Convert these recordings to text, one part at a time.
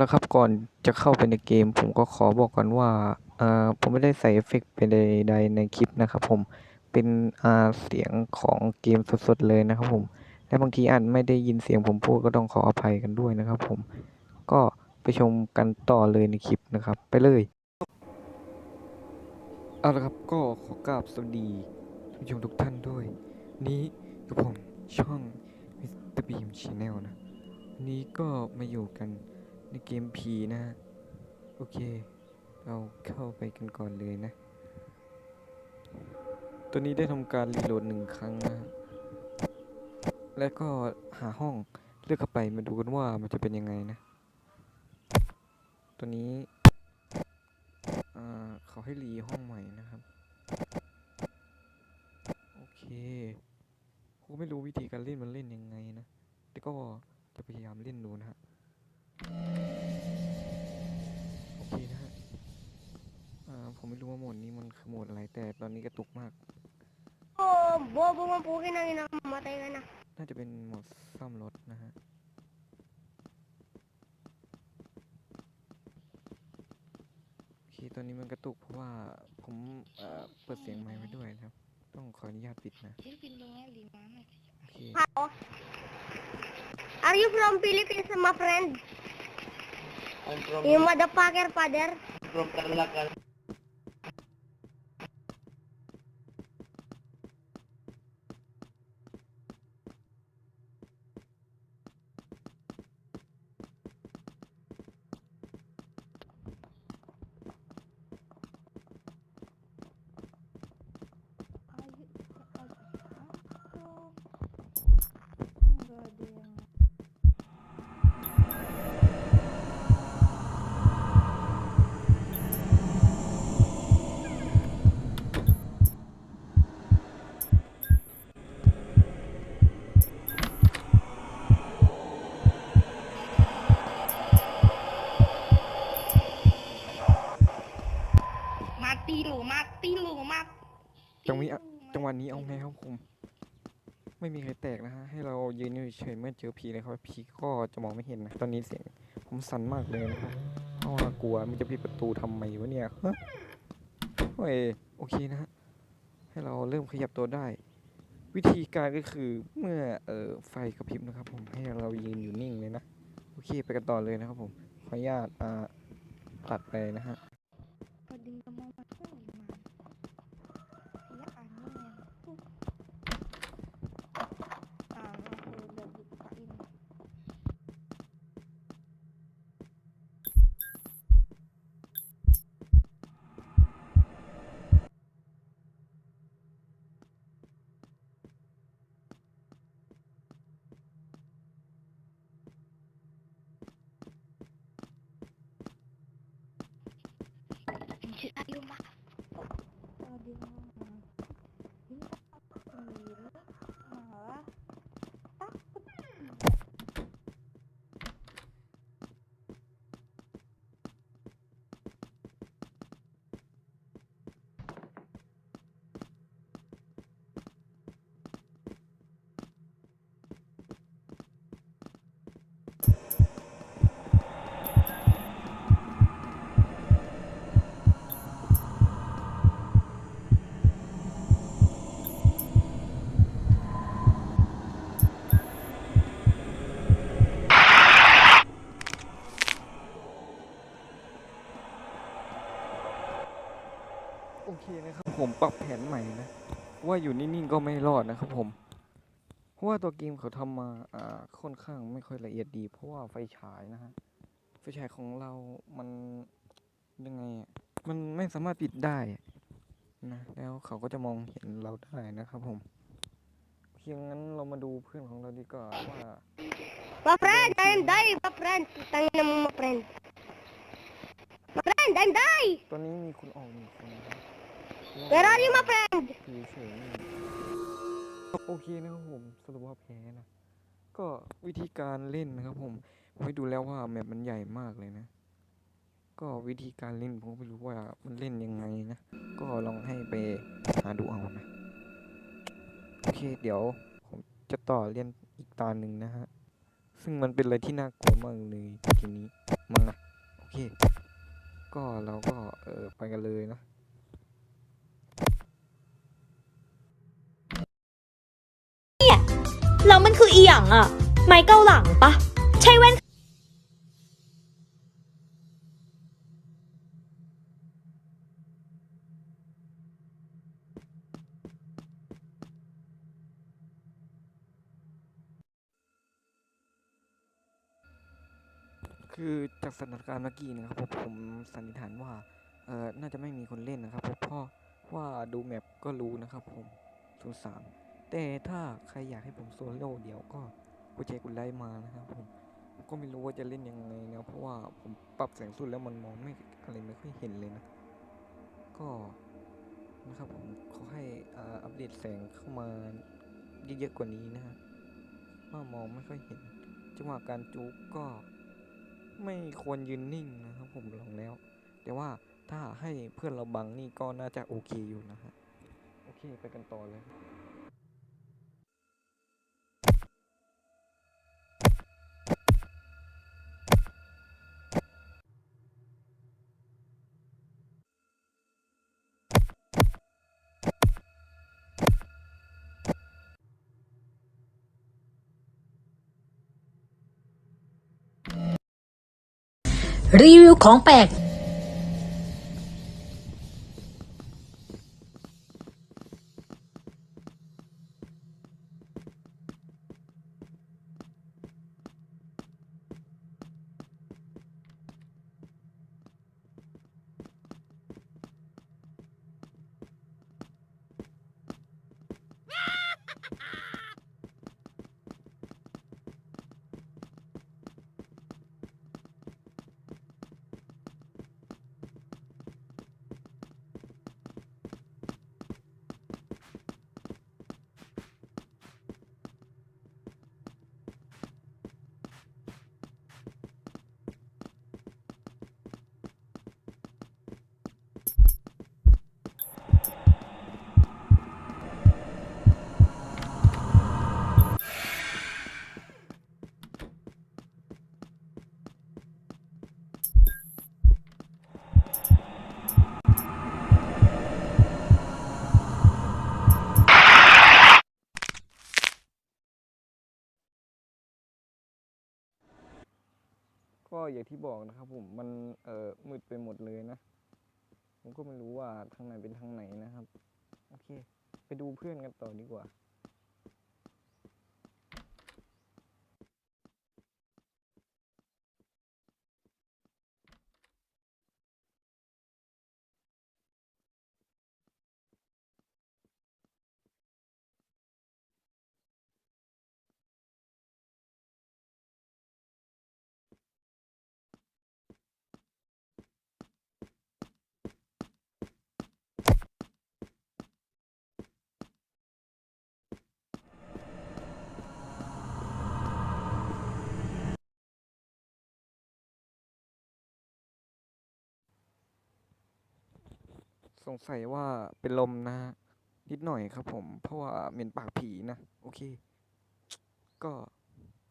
ละครับก่อนจะเข้าไปในเกม ผมก็ขอบอกก่อนว่าอ่าผมไม่ได้ใส่เอฟเฟกต์เป็นใดๆในคลิปนะครับผมเป็นอ่าเสียงของเกมสดๆเลยนะครับผมและบางทีอาจไม่ได้ยินเสียงผมพูดก็ต้องขออภัยกันด้วยนะครับผมก็ไปชมกันต่อเลยในคลิปนะครับ ไปเลยเอาละครับก็ขอกราบสวัสดีท่านผู้ชมทุกท่านด้วย นี้กับผมช่อง Mr. Beam Channel นะนนี้ก็มาอยู่กัน ในเกมผีนะฮะ โอเค เราเข้าไปกันก่อนเลยนะ ตัวนี้ได้ทำการรีโหลดหนึ่งครั้งนะ แล้วก็หาห้องเลือกเข้าไปมาดูกันว่ามันจะเป็นยังไงนะ ตัวนี้อ่าเขาให้รีห้องใหม่นะครับ โอเคผมไม่รู้วิธีการเล่นมันเล่นยังไงนะ แต่ก็จะพยายามเล่นดูนะฮะ โอเคนะฮะอ่าผมไม่รู้ว่าโหมดนี้มันคือโหมดอะไร แต่ตอนนี้กระตุกมาก Oh, bobo mo po na ina, mamatay ka na. น่าจะเป็นโหมดซ่อมรถนะฮะโอเคตอนนี้มันกระตุกเพราะว่าผมเอ่อเปิดเสียงไมค์ไว้ด้วยนะครับ ต้องขออนุญาตปิดนะ Silipin mo nga, lima na. โอเค How? Are you from Philippines, my friend? I'm from, You motherfucker, father. from Tarlacan. จังหวะ lo, จังหวะนี้เอา mati ไง lo. ครับผม ไม่มีใครแตกนะฮะ ให้เรายืนอยู่เฉยๆเมื่อเจอผีเลยครับผีก็จะมองไม่เห็นนะ ตอนนี้เสียงผมสั่นมากเลยนะครับเพราะว่ากลัวมันจะปิดประตูทำไมวะเนี่ยฮะโอ้ยโอเคนะฮะ ให้เราเริ่มขยับตัวได้ วิธีการก็คือเมื่อเอ่อไฟกระพริบนะครับ ผมให้เรายืนอยู่นิ่งเลยนะ โอเคไปกันต่อเลยนะครับผม ขออนุญาตอ่าตัดไปนะฮะ โอเคนะครับผมปรับแผนใหม่นะ ว่าอยู่นิ่งๆก็ไม่รอดนะครับผม เพราะว่าตัวเกมเขาทำมาอ่าค่อนข้างไม่ค่อยละเอียดดี เพราะว่าไฟฉายนะฮะไฟฉายของเรามันยังไงอะมันไม่สามารถปิดได้อะนะแล้วเขาก็จะมองเห็นเราได้นะครับผมโอเคงั้นเรามาดูเพื่อนของเราดีกว่าว่า My friend, I'm die, my friend. Tangin mo, my friend. My friend, I'm die. ตอนนี้มีคนออกหนึ่งคนนะครับ Where are you, my friend? คือเฉยๆโอเคนะครับผมสรุปว่าแพ้นะ ก็วิธีการเล่นนะครับผมผมไปดูแล้วว่าแมปมันใหญ่มากเลยนะ ก็วิธีการเล่นผมไม่รู้ว่ามันเล่นยังไงนะ ก็ลองให้ไปหาดูเอานะ โอเคเดี๋ยวผมจะต่อเรียนอีกตาหนึ่งนะฮะ ซึ่งมันเป็นอะไรที่น่ากลัวมากเลยทีนี้มั้งนะโอเค ก็เราก็เออไปกันเลยนะ แล้วมันคืออีหยังอะไม้เก้าหลังปะ ใช่แว่นคือจากสถานการณ์เมื่อกี้นะครับผมผมสันนิษฐานว่าเออน่าจะไม่มีคนเล่นนะครับเพราะว่าดูแมปก็รู้นะครับผมศูนย์สาม แต่ถ้าใครอยากให้ผมโซโล่เดี๋ยวก็กูใจกุไลค์มานะครับผมก็ไม่รู้ว่าจะเล่นยังไงนะเพราะว่าผมปรับแสงสุดแล้วมันมองไม่อะไรไม่ค่อยเห็นเลยนะ ก็นะครับผมขอให้อัปเดตแสงเข้ามาเยอะๆกว่านี้นะฮะว่ามองไม่ค่อยเห็นจังหวะการจุกก็ไม่ควรยืนนิ่งนะครับผมลองแล้ว แต่ว่าถ้าให้เพื่อนเราบังนี่ก็น่าจะโอเคอยู่นะฮะ โอเคไปกันต่อเลย รีวิวของแปลก ก็อย่างที่บอกนะครับผมมันเอ่อมืดไปหมดเลยนะ ผมก็ไม่รู้ว่าทางไหนเป็นทางไหนนะครับ โอเค ไปดูเพื่อนกันต่อดีกว่า งสัยว่าเป็นลมนะฮะนิดหน่อยครับผม เพราะว่าเหม็นปากผีนะ โอเค ก็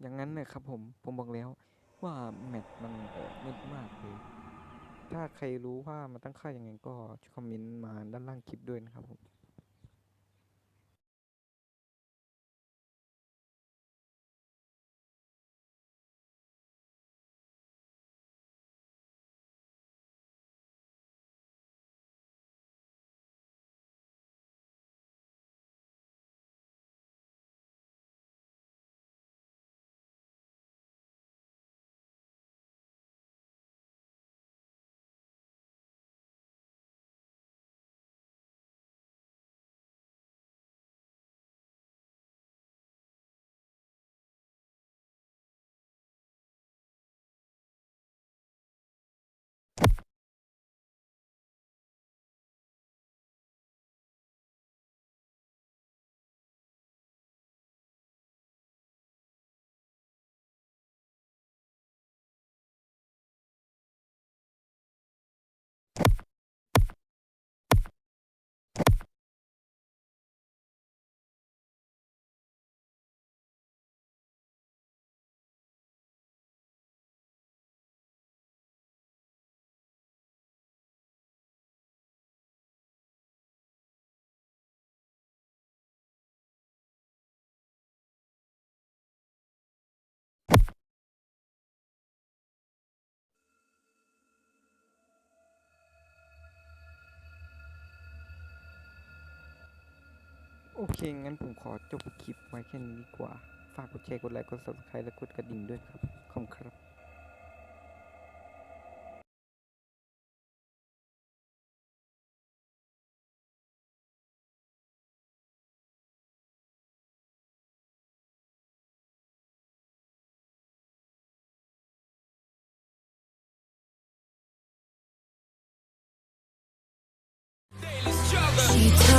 อย่างนั้นเลยครับผม ผมบอกแล้วว่าแมทมันมืดมากเลย ถ้าใครรู้ว่ามันตั้งค่ายังไงก็ช่วยคอมเมนต์มาด้านล่างคลิปด้วยนะครับผม โอเค งั้นผมขอจบคลิปไว้แค่นี้ดีกว่า ฝากกดแชร์ กดไลค์ กด subscribe และกดกระดิ่งด้วยครับ ขอบคุณครับ She's